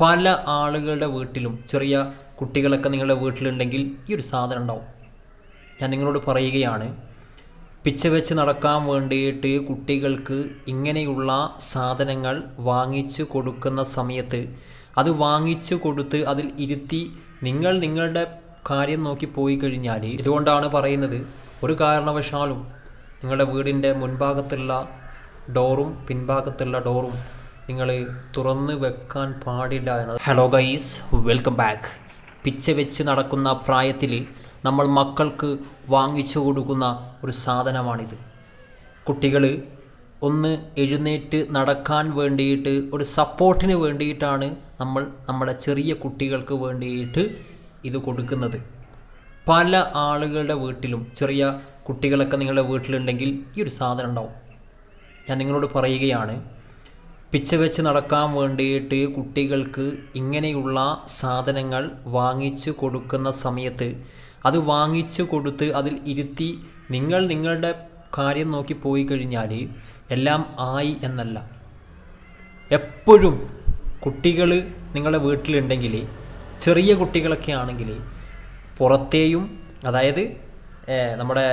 പല ആളുകളുടെ വീട്ടിലും ചെറിയ കുട്ടികളൊക്കെ നിങ്ങളുടെ വീട്ടിലുണ്ടെങ്കിൽ ഈ ഒരു സാധനം ഉണ്ടാവും. ഞാൻ നിങ്ങളോട് പറയുകയാണ് പിച്ച വെച്ച് നടക്കാൻ വേണ്ടിയിട്ട് കുട്ടികൾക്ക് ഇങ്ങനെയുള്ള സാധനങ്ങൾ വാങ്ങിച്ചു കൊടുക്കുന്ന സമയത്ത് അത് വാങ്ങിച്ചു കൊടുത്ത് അതിൽ ഇരുത്തി നിങ്ങൾ നിങ്ങളുടെ കാര്യം നോക്കി പോയി കഴിഞ്ഞാൽ ഇതുകൊണ്ടാണ് പറയുന്നത് ഒരു കാരണവശാലും നിങ്ങളുടെ വീടിന്റെ മുൻഭാഗത്തുള്ള ഡോറും പിൻഭാഗത്തുള്ള ഡോറും നിങ്ങൾ തുറന്ന് വെക്കാൻ പാടില്ല എന്നത്. ഹലോ ഗൈസ് വെൽക്കം ബാക്ക് പിച്ച വെച്ച് നടക്കുന്ന പ്രായത്തിൽ നമ്മൾ മക്കൾക്ക് വാങ്ങിച്ചു കൊടുക്കുന്ന ഒരു സാധനമാണിത്. കുട്ടികൾ ഒന്ന് എഴുന്നേറ്റ് നടക്കാൻ വേണ്ടിയിട്ട് ഒരു സപ്പോർട്ടിന് വേണ്ടിയിട്ടാണ് നമ്മൾ നമ്മുടെ ചെറിയ കുട്ടികൾക്ക് വേണ്ടിയിട്ട് ഇത് കൊടുക്കുന്നത്. പല ആളുകളുടെ വീട്ടിലും ചെറിയ കുട്ടികളൊക്കെ നിങ്ങളുടെ വീട്ടിലുണ്ടെങ്കിൽ ഈ ഒരു സാധനം ഉണ്ടാവും. ഞാൻ നിങ്ങളോട് പറയുകയാണ് പിച്ച വെച്ച് നടക്കാൻ വേണ്ടിയിട്ട് കുട്ടികൾക്ക് ഇങ്ങനെയുള്ള സാധനങ്ങൾ വാങ്ങിച്ചു കൊടുക്കുന്ന സമയത്ത് അത് വാങ്ങിച്ചു കൊടുത്ത് അതിൽ ഇരുത്തി നിങ്ങൾ നിങ്ങളുടെ കാര്യം നോക്കി പോയി കഴിഞ്ഞാൽ എല്ലാം ആയി എന്നല്ല. എപ്പോഴും കുട്ടികൾ നിങ്ങളുടെ വീട്ടിലുണ്ടെങ്കിൽ ചെറിയ കുട്ടികളൊക്കെ ആണെങ്കിൽ പുറത്തെയും അതായത് നമ്മുടെ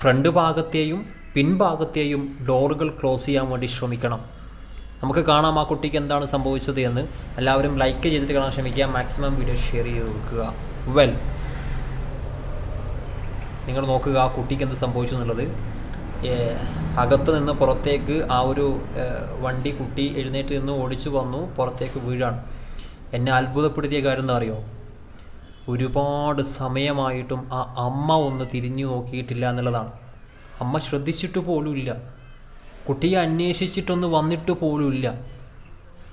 ഫ്രണ്ട് ഭാഗത്തെയും പിൻഭാഗത്തെയും ഡോറുകൾ ക്ലോസ് ചെയ്യാൻ വേണ്ടി ശ്രമിക്കണം. നമുക്ക് കാണാം ആ കുട്ടിക്ക് എന്താണ് സംഭവിച്ചത് എന്ന്. എല്ലാവരും ലൈക്ക് ചെയ്തിട്ട് കാണാൻ ശ്രമിക്കുക. മാക്സിമം വീഡിയോ ഷെയർ ചെയ്ത് കൊടുക്കുക. വെൽ നിങ്ങൾ നോക്കുക ആ കുട്ടിക്ക് എന്ത് സംഭവിച്ചു എന്നുള്ളത്. അകത്ത് നിന്ന് പുറത്തേക്ക് ആ ഒരു വണ്ടി കുട്ടി എഴുന്നേറ്റ് നിന്ന് ഓടിച്ചു വന്നു പുറത്തേക്ക് വീഴാണ്. എന്നെ അത്ഭുതപ്പെടുത്തിയ കാര്യം എന്താ അറിയോ? ഒരുപാട് സമയമായിട്ടും ആ അമ്മ ഒന്ന് തിരിഞ്ഞു നോക്കിയിട്ടില്ല എന്നുള്ളതാണ്. അമ്മ ശ്രദ്ധിച്ചിട്ട് പോലുമില്ല കുട്ടിയെ അന്വേഷിച്ചിട്ടൊന്ന് വന്നിട്ട് പോലുമില്ല.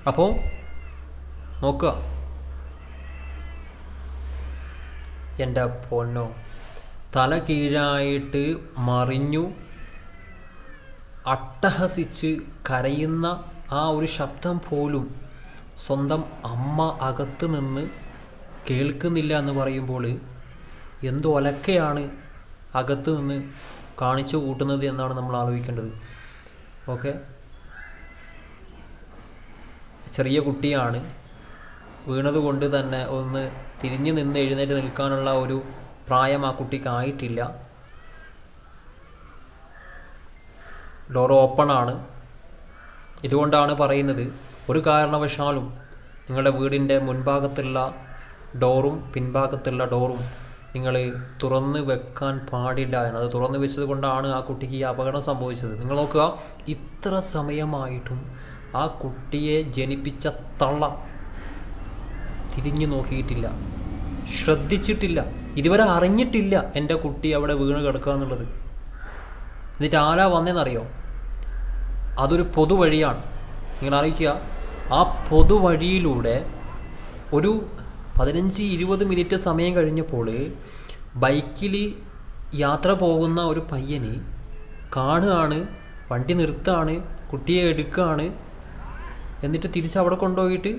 അപ്പോൾ നോക്കുക. എന്റെ പൊന്നോ തല കീഴായിട്ട് മറിഞ്ഞു അട്ടഹസിച്ച് കരയുന്ന ആ ഒരു ശബ്ദം പോലും സ്വന്തം അമ്മ അകത്ത് നിന്ന് കേൾക്കുന്നില്ല എന്ന് പറയുമ്പോൾ എന്ത് അകത്ത് നിന്ന് കാണിച്ചു കൂട്ടുന്നത് എന്നാണ് നമ്മൾ ആലോചിക്കേണ്ടത്. ഓക്കെ. ചെറിയ കുട്ടിയാണ്. വീണതുകൊണ്ട് തന്നെ ഒന്ന് തിരിഞ്ഞു നിന്ന് എഴുന്നേറ്റ് നിൽക്കാനുള്ള ഒരു പ്രായം ആ കുട്ടിക്ക് ആയിട്ടില്ല. ഡോർ ഓപ്പൺ ആണ്. ഇതുകൊണ്ടാണ് പറയുന്നത് ഒരു കാരണവശാലും നിങ്ങളുടെ വീടിന്റെ മുൻഭാഗത്തുള്ള ഡോറും പിൻഭാഗത്തുള്ള ഡോറും നിങ്ങൾ തുറന്ന് വെക്കാൻ പാടില്ല എന്നത് തുറന്ന് വെച്ചത് കൊണ്ടാണ് ആ കുട്ടിക്ക് ഈ അപകടം സംഭവിച്ചത്. നിങ്ങൾ നോക്കുക ഇത്ര സമയമായിട്ടും ആ കുട്ടിയെ ജനിപ്പിച്ച തള്ള തിരിഞ്ഞു നോക്കിയിട്ടില്ല. ശ്രദ്ധിച്ചിട്ടില്ല. ഇതുവരെ അറിഞ്ഞിട്ടില്ല എന്റെ കുട്ടി അവിടെ വീണ് കിടക്കുക എന്നുള്ളത്. എന്നിട്ട് ആരാ വന്നതെന്നറിയോ അതൊരു പൊതുവഴിയാണ്. നിങ്ങൾ അറിയിക്കുക ആ പൊതുവഴിയിലൂടെ ഒരു പതിനഞ്ച് ഇരുപത് മിനിറ്റ് സമയം കഴിഞ്ഞപ്പോൾ ബൈക്കിൽ യാത്ര പോകുന്ന ഒരു പയ്യന് കാണുകയാണ് വണ്ടി നിർത്തുകയാണ് കുട്ടിയെ എടുക്കുകയാണ് എന്നിട്ട് തിരിച്ച് അവിടെ കൊണ്ടുപോയിട്ട്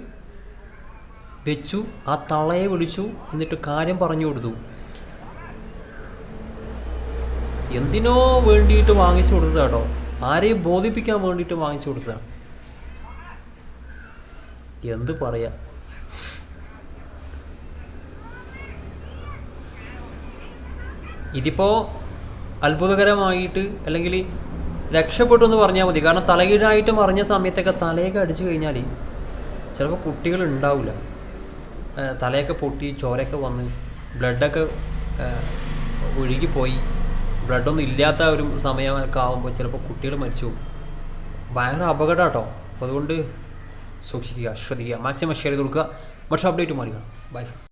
വെച്ചു ആ തളയെ വിളിച്ചു എന്നിട്ട് കാര്യം പറഞ്ഞു കൊടുത്തു. എന്തിനോ വേണ്ടിയിട്ട് വാങ്ങിച്ചു കൊടുത്തത് കേട്ടോ ആരെയും ബോധിപ്പിക്കാൻ വേണ്ടിയിട്ട് വാങ്ങിച്ചു കൊടുത്തതാണ് എന്ത് പറയാ? ഇതിപ്പോൾ അത്ഭുതകരമായിട്ട് അല്ലെങ്കിൽ രക്ഷപ്പെട്ടു എന്ന് പറഞ്ഞാൽ മതി. കാരണം തലകീഴായിട്ട് മറിഞ്ഞ സമയത്തൊക്കെ തലയൊക്കെ അടിച്ചു കഴിഞ്ഞാൽ ചിലപ്പോൾ കുട്ടികൾ ഉണ്ടാവില്ല തലയൊക്കെ പൊട്ടി ചോരയൊക്കെ വന്ന് ബ്ലഡൊക്കെ ഒഴുകിപ്പോയി. ബ്ലഡൊന്നും ഇല്ലാത്ത ഒരു സമയമൊക്കെ ആകുമ്പോൾ ചിലപ്പോൾ കുട്ടികൾ മരിച്ചു പോകും. ഭയങ്കര അപകടം കേട്ടോ അപ്പോൾ അതുകൊണ്ട് സൂക്ഷിക്കുക ശ്രദ്ധിക്കുക. മാക്സിമം ഷെയർ ചെയ്ത് കൊടുക്കുക. മറ്റൊരു അപ്ഡേറ്റ് മാറിക്കണം ബൈ